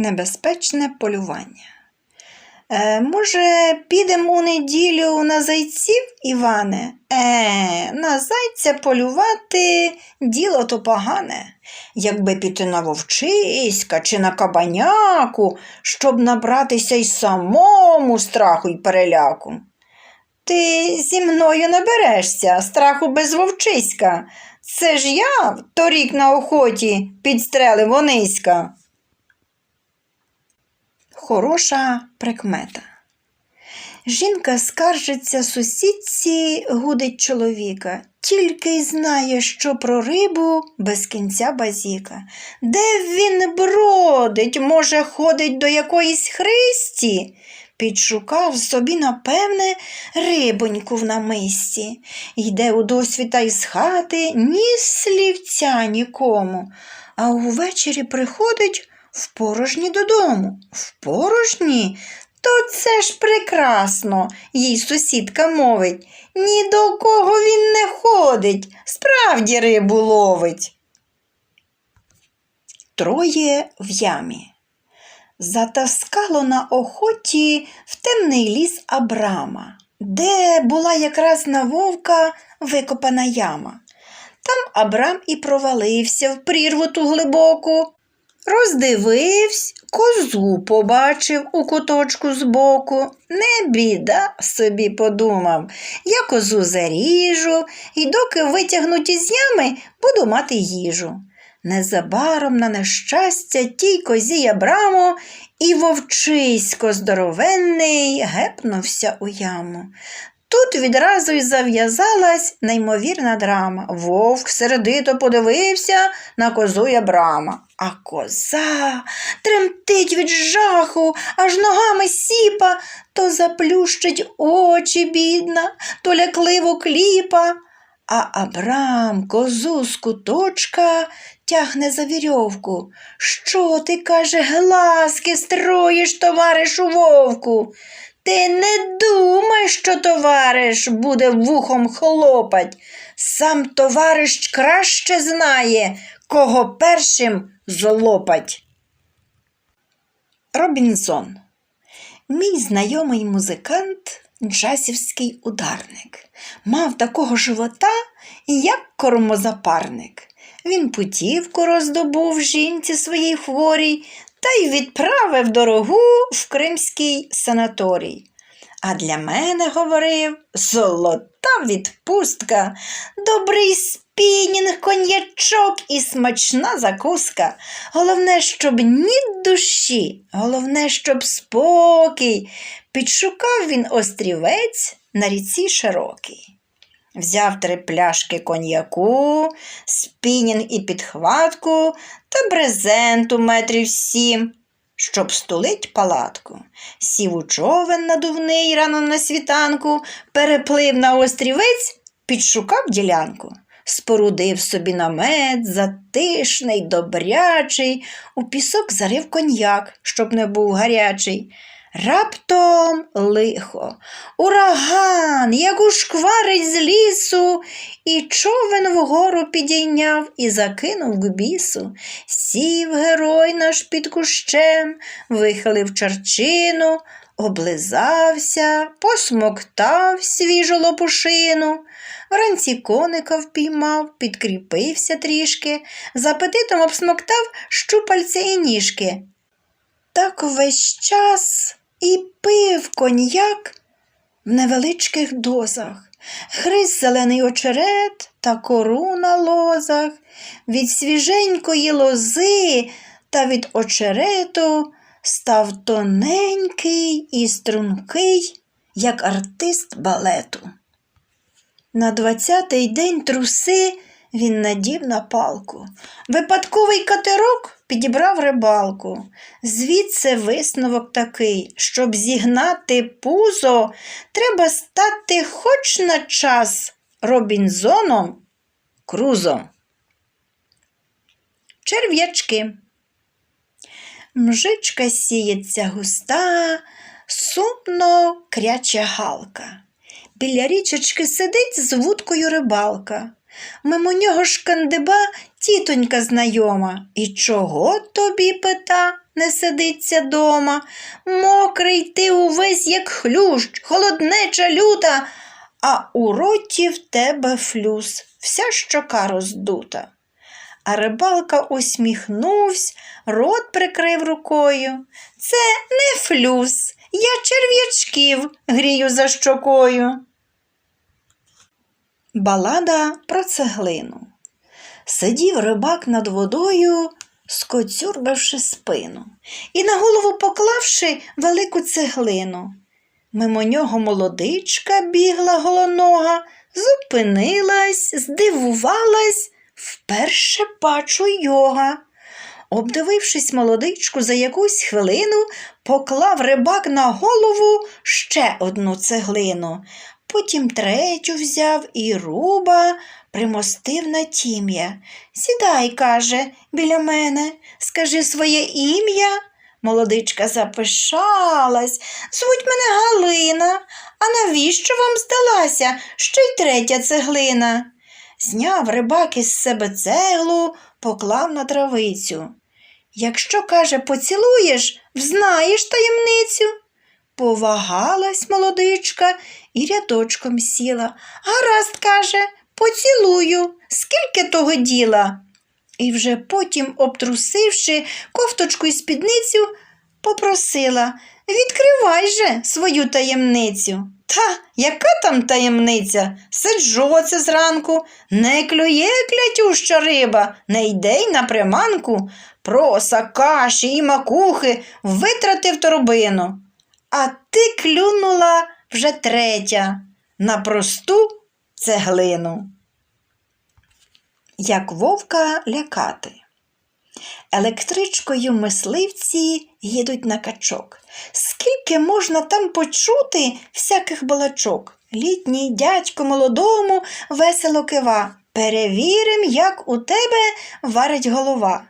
Небезпечне полювання. Е, може, підемо у неділю на зайців, Іване? Е, на зайця полювати діло то погане. Якби піти на вовчиська чи на кабаняку, щоб набратися й самому страху й переляку. Ти зі мною наберешся страху без вовчиська. Це ж я торік на охоті підстрелив ониська. Хороша прикмета. Жінка скаржиться сусідці, гудить чоловіка, тільки й знає, що про рибу без кінця базіка. Де він бродить, може, ходить до якоїсь христі? Підшукав собі, напевне, рибоньку в намисті. Йде у досвіта із хати ні слівця нікому, а увечері приходить в порожні додому. В порожні? То це ж прекрасно, їй сусідка мовить. Ні до кого він не ходить, справді рибу ловить. Троє в ямі. Затаскало на охоті в темний ліс Абрама, де була якраз на вовка викопана яма. Там Абрам і провалився в прірву ту глибоку. Роздивився, козу побачив у куточку збоку. Не біда, собі подумав. Я козу заріжу, і доки витягнуть із ями, буду мати їжу. Незабаром на нещастя тій козі Абраму і вовчисько здоровенний гепнувся у яму. Тут відразу й зав'язалась неймовірна драма. Вовк сердито подивився на козу Абрама. А коза тремтить від жаху, аж ногами сіпа, то заплющить очі, бідна, то лякливо кліпа. А Абрам козу з куточка тягне за вірьовку. Що ти, каже, глазки строїш, товаришу вовку? Ти не думай, що товариш буде вухом хлопать. Сам товариш краще знає, кого першим злопать. Робінзон. Мій знайомий музикант, джазівський ударник, мав такого живота, як кормозапарник. Він путівку роздобув жінці своїй хворій та й відправив дорогу в кримський санаторій. А для мене, говорив, золота відпустка, добрий спінінг, коньячок і смачна закуска. Головне, щоб ні душі, головне, щоб спокій. Підшукав він острівець на ріці широкій. Взяв три пляшки коньяку, спінінг і підхватку та брезенту метрів сім, щоб стулить палатку. Сів у човен надувний рано на світанку, переплив на острівець, підшукав ділянку. Спорудив собі намет, затишний, добрячий, у пісок зарив коньяк, щоб не був гарячий. Раптом лихо, ураган, як ушкварить з лісу, і човен вгору підійняв і закинув к бісу. Сів герой наш під кущем, вихилив чарчину, облизався, посмоктав свіжу лопушину. Вранці коника впіймав, підкріпився трішки, з апетитом обсмоктав щупальця і ніжки. Так весь час і пив коньяк в невеличких дозах, гриз зелений очерет та кору на лозах, від свіженької лози та від очерету став тоненький і стрункий, як артист балету. На двадцятий день труси він надів на палку. Випадковий катерок підібрав рибалку. Звідси висновок такий, щоб зігнати пузо, треба стати хоч на час Робінзоном Крузо. Черв'ячки. Мжичка сіється густа, сумно кряче галка. Біля річечки сидить з вудкою рибалка. Мимо нього шкандиба тітонька знайома. І чого тобі, пита, не сидиться дома? Мокрий ти увесь, як хлющ, холоднеча люта, а у роті в тебе флюс, вся щока роздута. А рибалка усміхнувся, рот прикрив рукою. Це не флюс, я черв'ячків грію за щокою. Балада про цеглину. Сидів рибак над водою, скоцюрбивши спину, і на голову поклавши велику цеглину. Мимо нього молодичка бігла голонога, зупинилась, здивувалась, вперше бачу йога. Обдивившись молодичку за якусь хвилину, поклав рибак на голову ще одну цеглину. Потім третю взяв і руба примостив на тім'я. Сідай, каже, біля мене, скажи своє ім'я. Молодичка запишалась. Звуть мене Галина. А навіщо вам здалася ще й третя цеглина? Зняв рибак із себе цеглу, поклав на травицю. Якщо, каже, поцілуєш, взнаєш таємницю. Повагалась молодичка і рядочком сіла. Гаразд, каже, поцілую, скільки того діла. І вже потім, обтрусивши кофточку і спідницю, попросила Відкривай же свою таємницю. Та, яка там таємниця? Сиджу оце зранку, не клює клятюща риба, не йде й на приманку. Проса, каші і макухи витратив торбину. А ти клюнула вже третя на просту цеглину. Як вовка лякати. Електричкою мисливці їдуть на качок. Скільки можна там почути всяких балачок? Літній дядько молодому весело кива. Перевірим, як у тебе варить голова.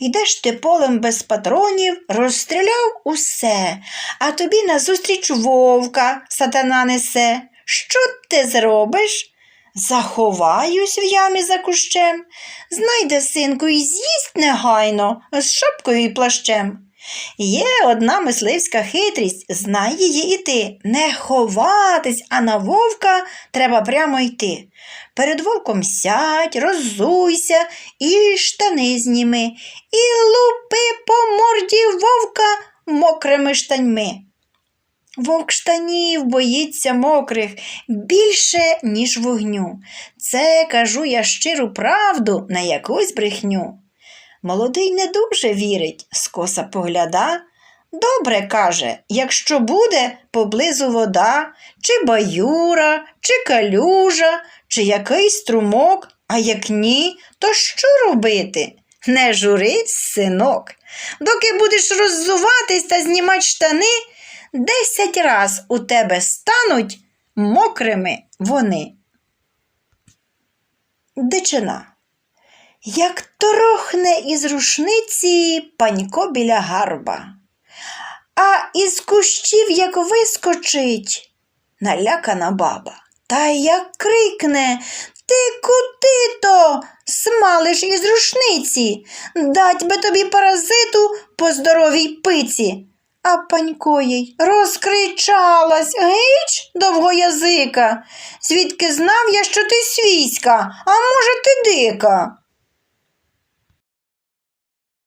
Йдеш ти полем без патронів, розстріляв усе, а тобі назустріч вовка сатана несе. Що ти зробиш? Заховаюсь в ямі за кущем, знайде синку і з'їсть негайно з шапкою і плащем. Є одна мисливська хитрість, знай її і ти. Не ховатись, а на вовка треба прямо йти. Перед вовком сядь, роззуйся і штани зніми, і лупи по морді вовка мокрими штаньми. Вовк штанів боїться мокрих більше, ніж вогню. Це кажу я щиру правду на якусь брехню. Молодий не дуже вірить, скоса погляда. Добре каже, якщо буде поблизу вода, чи баюра, чи калюжа, чи якийсь струмок, а як ні, то що робити? Не журись, синок. Доки будеш роззуватись та знімати штани, десять раз у тебе стануть мокрими вони. Дичина. Як торохне із рушниці панько біля гарба, а із кущів як вискочить налякана баба. Та як крикне Ти куди то смалиш із рушниці? Дать би тобі паразиту по здоровій пиці. А панько їй розкричалась гич довгоязика. Звідки знав я, що ти свійська, а може, ти дика?